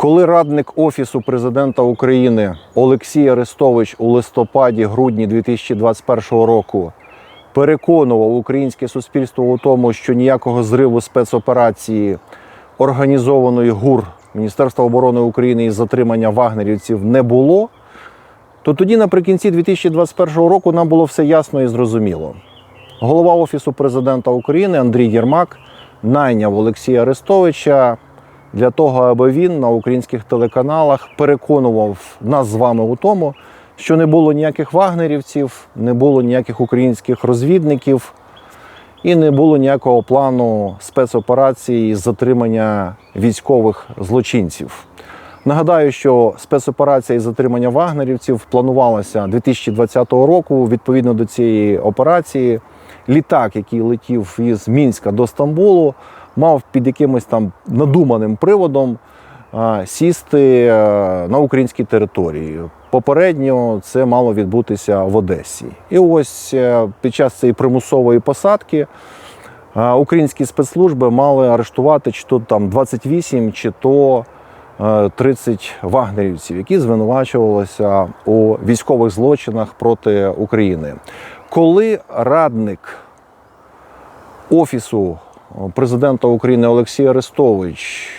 Коли радник Офісу президента України Олексій Арестович у листопаді-грудні 2021 року переконував українське суспільство у тому, що ніякого зриву спецоперації організованої ГУР Міністерства оборони України із затримання вагнерівців не було, то тоді наприкінці 2021 року нам було все ясно і зрозуміло. Голова Офісу президента України Андрій Єрмак найняв Олексія Арестовича для того, аби він на українських телеканалах переконував нас з вами у тому, що не було ніяких вагнерівців, не було ніяких українських розвідників і не було ніякого плану спецоперації з затримання військових злочинців. Нагадаю, що спецоперація із затримання вагнерівців планувалася 2020 року. Відповідно до цієї операції, літак, який летів із Мінська до Стамбулу, мав під якимось там надуманим приводом сісти е, на українській території. Попередньо це мало відбутися в Одесі. І ось е, під час цієї примусової посадки українські спецслужби мали арештувати чи то там 28, чи то е, 30 вагнерівців, які звинувачувалися у військових злочинах проти України. Коли радник Офісу президента України Олексій Арестович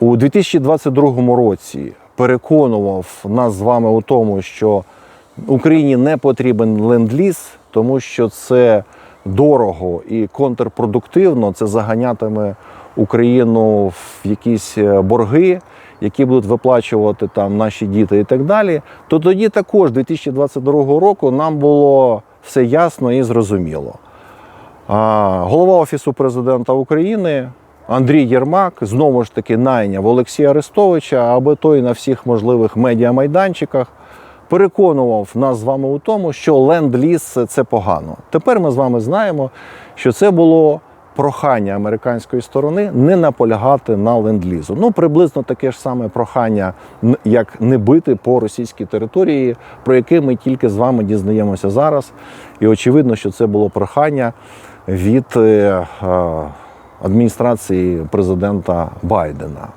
у 2022 році переконував нас з вами у тому, що Україні не потрібен ленд-ліз, тому що це дорого і контрпродуктивно, це заганятиме Україну в якісь е, борги, які будуть виплачувати там наші діти і так далі. То тоді також 2022 року нам було все ясно і зрозуміло. Голова Офісу президента України Андрій Єрмак знову ж таки найняв Олексія Арестовича, аби той на всіх можливих медіамайданчиках переконував нас з вами у тому, що ленд-ліз це погано. Тепер ми з вами знаємо, що це було прохання американської сторони не наполягати на ленд-лізу. Ну, приблизно таке ж саме прохання, як не бити по російській території, про яке ми тільки з вами дізнаємося зараз. І очевидно, що це було прохання від е, е, адміністрації президента Байдена.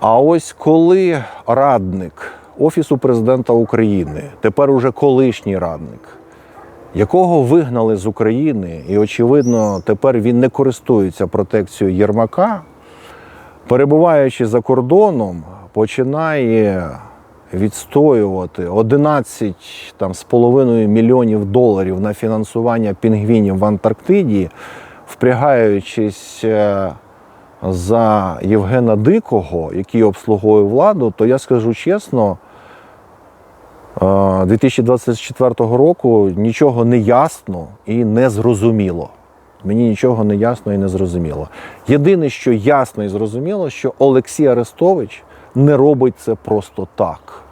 А ось коли радник Офісу президента України, тепер уже колишній радник, якого вигнали з України, і, очевидно, тепер він не користується протекцією Єрмака, перебуваючи за кордоном, починає відстоювати 11 там, з половиною мільйонів доларів на фінансування пінгвінів в Антарктиді, впрягаючись е, за Євгена Дикого, який обслуговує владу, то я скажу чесно, е, 2024 року нічого не ясно і не зрозуміло. Мені нічого не ясно і не зрозуміло. Єдине, що ясно і зрозуміло, що Олексій Арестович не робить це просто так.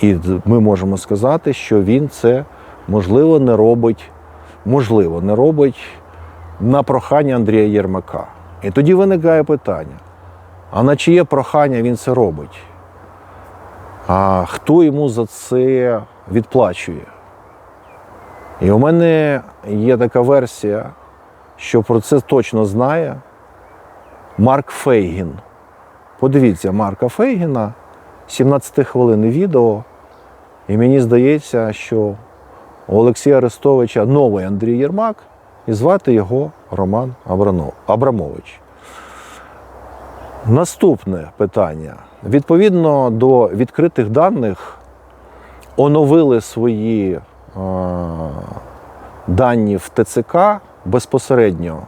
І ми можемо сказати, що він це можливо не робить, можливо, не робить на прохання Андрія Єрмака. І тоді виникає питання: а на чиє прохання він це робить? А хто йому за це відплачує? І у мене є така версія, що про це точно знає Марк Фейгін. Подивіться Марка Фейгіна, 17 хвилин відео. І мені здається, що у Олексія Арестовича новий Андрій Єрмак, і звати його Роман Абрамович. Наступне питання. Відповідно до відкритих даних, оновили свої е, дані в ТЦК безпосередньо,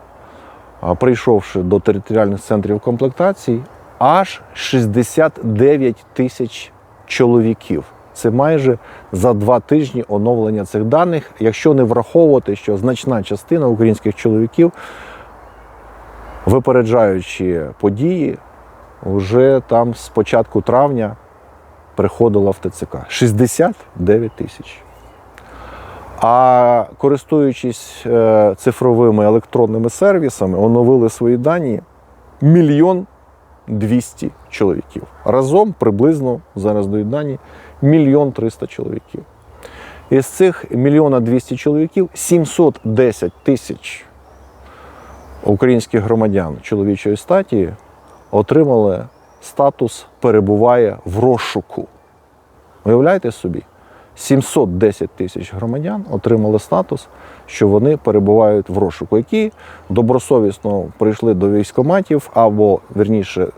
прийшовши до територіальних центрів комплектації, аж 69 тисяч чоловіків. Це майже за два тижні оновлення цих даних, якщо не враховувати, що значна частина українських чоловіків, випереджаючи події, вже там з початку травня приходила в ТЦК. 69 тисяч. А користуючись е, цифровими електронними сервісами, оновили свої дані мільйон 200 чоловіків. Разом приблизно зараз дані мільйон 300 чоловіків. Із цих мільйона 200 чоловіків 710 тисяч українських громадян чоловічої статі отримали статус перебуває в розшуку. Уявляєте собі? 710 тисяч громадян отримали статус, що вони перебувають в розшуку, які добросовісно прийшли до військоматів або, вірніше,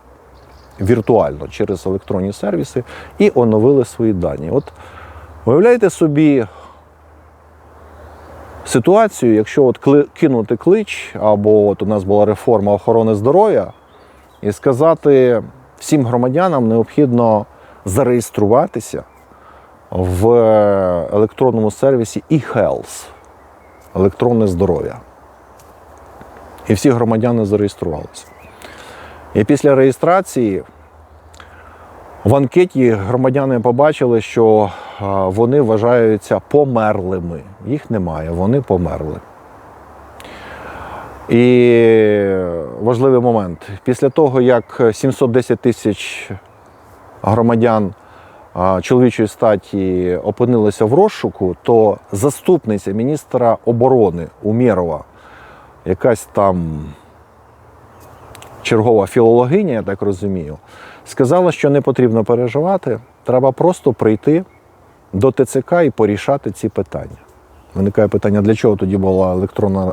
віртуально через електронні сервіси і оновили свої дані. От уявляєте собі ситуацію, якщо от кинути клич, або от у нас була реформа охорони здоров'я, і сказати всім громадянам необхідно зареєструватися в електронному сервісі e-health, електронне здоров'я. І всі громадяни зареєструвалися. І після реєстрації в анкеті громадяни побачили, що вони вважаються померлими. Їх немає, вони померли. І важливий момент. Після того, як 710 тисяч громадян чоловічої статі опинилися в розшуку, то заступниця міністра оборони Умєрова, якась там чергова філологиня, я так розумію, сказала, що не потрібно переживати, треба просто прийти до ТЦК і порішати ці питання. Виникає питання, для чого тоді була електронна,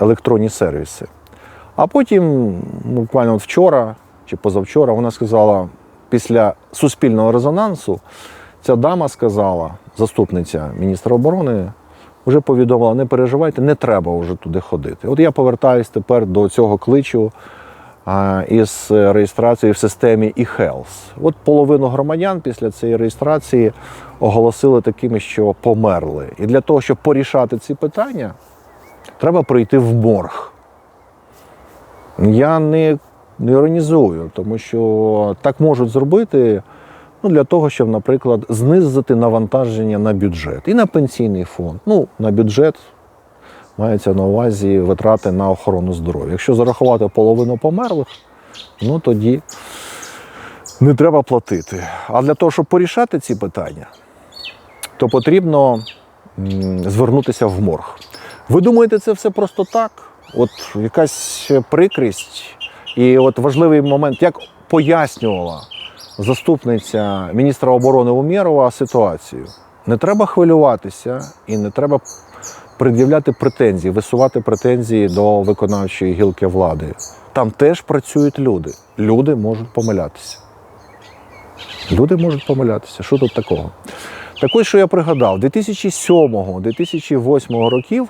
електронні сервіси. А потім, буквально от вчора чи позавчора, вона сказала, після суспільного резонансу, ця дама сказала, заступниця міністра оборони, вже повідомила, не переживайте, не треба вже туди ходити. От я повертаюсь тепер до цього кличу із реєстрацією в системі eHealth. От половину громадян після цієї реєстрації оголосили такими, що померли. І для того, щоб порішати ці питання, треба прийти в морг. Я не, не іронізую, тому що так можуть зробити ну, для того, щоб, наприклад, знизити навантаження на бюджет і на пенсійний фонд. Ну, на бюджет мається на увазі витрати на охорону здоров'я. Якщо зарахувати половину померлих, ну тоді не треба платити. А для того, щоб порішати ці питання, то потрібно звернутися в морг. Ви думаєте, це все просто так? От якась прикрість, і от важливий момент, як пояснювала заступниця міністра оборони Умєрова ситуацію. Не треба хвилюватися і не треба пред'являти претензії, висувати претензії до виконавчої гілки влади. Там теж працюють люди. Люди можуть помилятися. Люди можуть помилятися. Що тут такого? Так ось, що я пригадав, 2007-2008 років.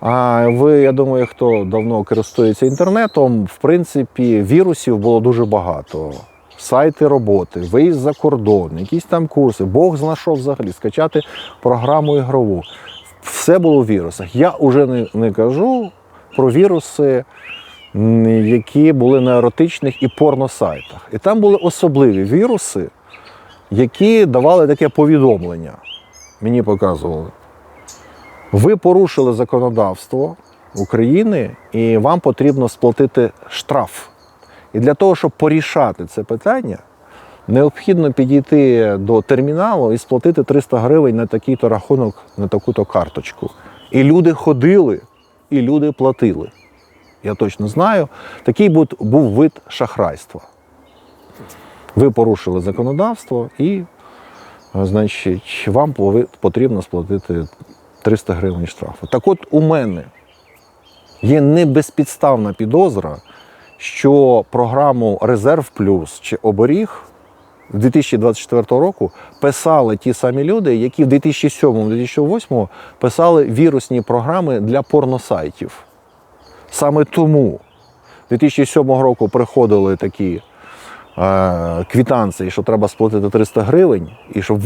А ви, я думаю, хто давно користується інтернетом, в принципі, вірусів було дуже багато. Сайти роботи, виїзд за кордон, якісь там курси. Бог знайшов взагалі, скачати програму ігрову. Все було в вірусах. Я вже не, не кажу про віруси, які були на еротичних і порносайтах. І там були особливі віруси, які давали таке повідомлення. Мені показували. Ви порушили законодавство України і вам потрібно сплатити штраф. І для того, щоб порішати це питання, необхідно підійти до терміналу і сплатити 300 гривень на такий-то рахунок, на таку-то карточку. І люди ходили, і люди платили. Я точно знаю, такий був, вид шахрайства. Ви порушили законодавство і, значить, вам потрібно сплатити 300 гривень штрафу. Так от у мене є небезпідставна підозра, що програму Резерв Плюс чи Оберіг з 2024 року писали ті самі люди, які в 2007-2008 писали вірусні програми для порносайтів. Саме тому 2007 року приходили такі е, квітанції, що треба сплатити 300 гривень, і щоб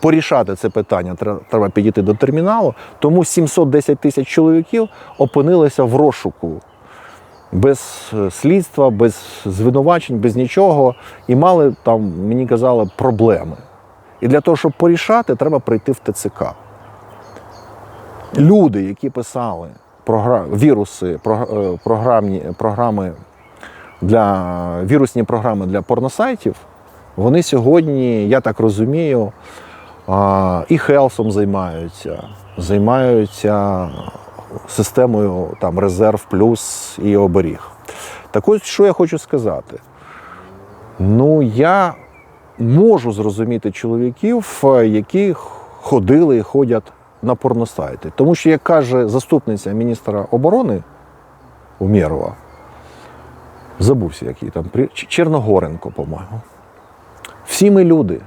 порішати це питання, тре- треба підійти до терміналу. Тому 710 тисяч чоловіків опинилися в розшуку без е, слідства, без звинувачень, без нічого, і мали там, мені казали, проблеми. І для того, щоб порішати, треба прийти в ТЦК. Люди, які писали віруси, е, програмні, програми для вірусні програми для порносайтів, вони сьогодні, я так розумію, і хелсом займаються, займаються системою там, резерв плюс і оберіг. Так ось що я хочу сказати. Ну, я можу зрозуміти чоловіків, е, які ходили і ходять на порносайти. Тому що, як каже заступниця міністра оборони Умєрова, забувся, який там Черногоренко, по-моєму. Всі ми люди.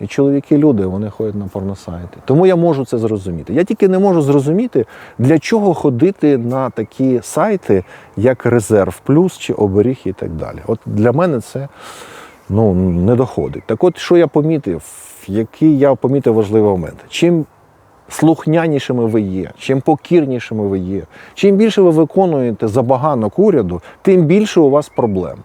І чоловіки люди, вони ходять на порносайти. Тому я можу це зрозуміти. Я тільки не можу зрозуміти, для чого ходити на такі сайти, як Резерв Плюс чи Оберіг і так далі. От для мене це ну, не доходить. Так от, що я помітив, який я помітив важливий момент. Чим слухнянішими ви є, чим покірнішими ви є, чим більше ви виконуєте забаганок уряду, тим більше у вас проблем.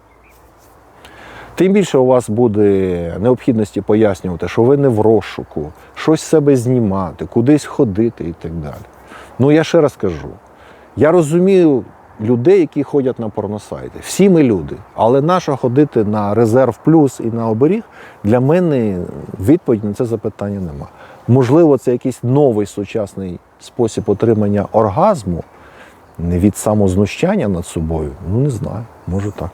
Тим більше у вас буде необхідності пояснювати, що ви не в розшуку, щось себе знімати, кудись ходити і так далі. Ну я ще раз кажу: я розумію людей, які ходять на порносайти. Всі ми люди. Але нащо ходити на резерв плюс і на оберіг, для мене відповідь на це запитання нема. Можливо, це якийсь новий сучасний спосіб отримання оргазму від самознущання над собою. Ну не знаю, може так.